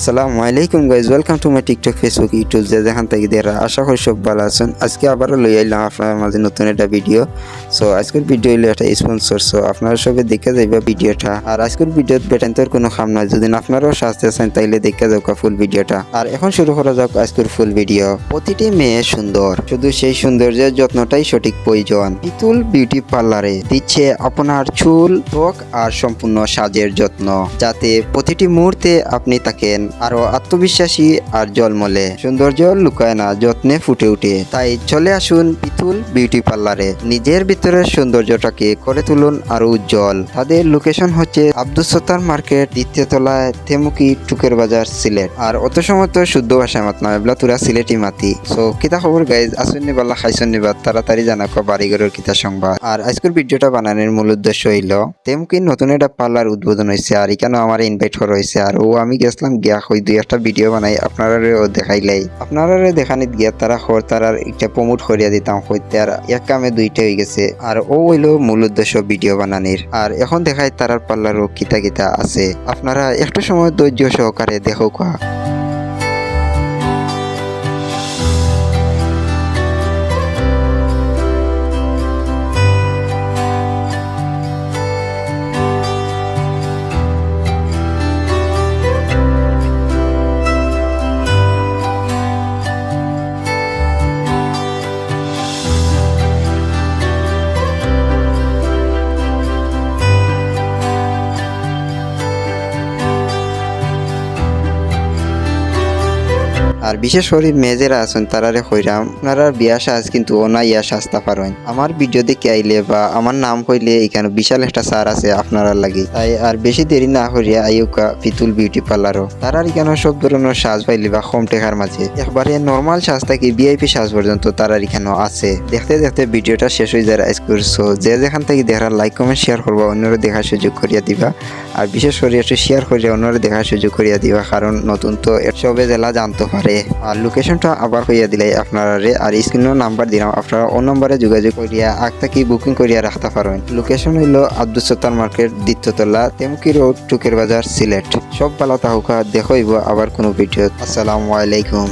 আসসালামু আলাইকুম guys welcome to my TikTok Facebook YouTube যে যেখান থেকে দেরা আশা করি সব ভালো আছেন। আজকে আবারও লই আইলাম আপনার মাঝে নতুন একটা ভিডিও সো আজকের ভিডিও হইল একটা স্পন্সর সো আপনারা সবাই দেখে যাইবা ভিডিওটা আর আজকের ভিডিওত বেটান্তর কোনো খাম নাই। যদি আপনারাও সাজতে চান, তাইলে দেখে যাও ফুল ভিডিওটা আর এখন শুরু করা যাক আজকের ফুল ভিডিও প্রতিটি মেয়ে সুন্দর। শুধু সেই সৌন্দর্যের যত্নটাই সঠিক প্রয়োজন। পিতুল বিউটি পার্লারে দিচ্ছে আপনার চুল, ত্বক আর সম্পূর্ণ সাজের যত্ন। যাতে প্রতিটি মুহূর্তে আপনি থাকেন। আরও আত্মবিশ্বাসী আর জলমলে। সৌন্দর্য লুকায় না, যত্নে ফুটে উঠে। তাই চলে আসুন পিতুল বিউটি পার্লারে। নিজের ভিতরের সৌন্দর্যটাকে করে তুলুন আরও উজ্জ্বল। তাদের লোকেশন হচ্ছে আব্দুল সত্তার মার্কেট, দ্বিতীয় তলায় তেমুকি টুকের বাজার, সিলেট। আর অত সময় তো শুদ্ধ ভাষায় মাত এগুলা তুরা সিলেটি মাতি। সো কিতা খবর গাইজ আসুননি বাল্লা খাইছন্নি বাদ তাড়াতাড়ি জানাক বাড়িঘরের কিতা সংবাদ। আর আজকের ভিডিওটা বানানোর মূল উদ্দেশ্য হইল তেমকি নতুন একটা পার্লার উদ্বোধন হয়েছে আর এখানে আমার ইনভাইট করা হয়েছে আর ও আমি গেছিলাম গিয়া হই দুই একটা ভিডিও বানাই আপনারা দেখাই দেখাইলাই। আপনারা দেখানিত গিয়া তারা হর তারার একটা প্রমোট করিয়া দিতাম হইতে, আর এক কামে দুইটা হয়ে গেছে। আর ও হইল মূল উদ্দেশ্য ভিডিও বানানির। আর এখন দেখায় তারার পাল্লারও কিতা কিতা আছে। আপনারা একটু সময় ধৈর্য সহকারে দেখো কোয়া। আর বিশেষ করে মেয়েজেরা আছেন, তারারে হইরাম। আপনারা বিয়া সাজ, কিন্তু ওনা ইয়া সাজতা পারেন আমার ভিডিও দেখে আইলে বা আমার নাম কইলে এখানে বিশাল একটা সার আছে আপনারা লাগি। তাই আর বেশি দেরি না করিয়া আইউকা পিতুল বিউটি পার্লারও তারার এখানে সব ধরনের সাজ পাইলে বা কম টেকার মাঝে? একবারে নর্মাল সাজ থাকি ভিআইপি সাজ পর্যন্ত তারার এখানে আছে। দেখতে দেখতে ভিডিওটা শেষ হয়ে যায় আইস করছ যে যেখান থেকে দেখার লাইক কমেন্ট শেয়ার করবা, অন্যরা দেখার সুযোগ করিয়া দিবা। আর বিশেষ করে একটু শেয়ার করিয়া অন্যরা দেখার সুযোগ করিয়া দিবা, কারণ নতুন তো সবে জেলা জানতে পারে। আর লোকেশনটা আবার হইয়া দিলে আপনারা আর স্ক্রিনের নাম্বার দিলাম আপনারা ও নম্বরে যোগাযোগ করিয়া আগ থেকে বুকিং করিয়া রাখতে পারবেন। লোকেশন হইল আব্দুল সত্তার মার্কেট দ্বিতীয়তলা, তেমকি রোড টুকের বাজার, সিলেট। সব ভালো তাহুকা দেখাইব আবার কোনো ভিডিও আসসালামু আলাইকুম।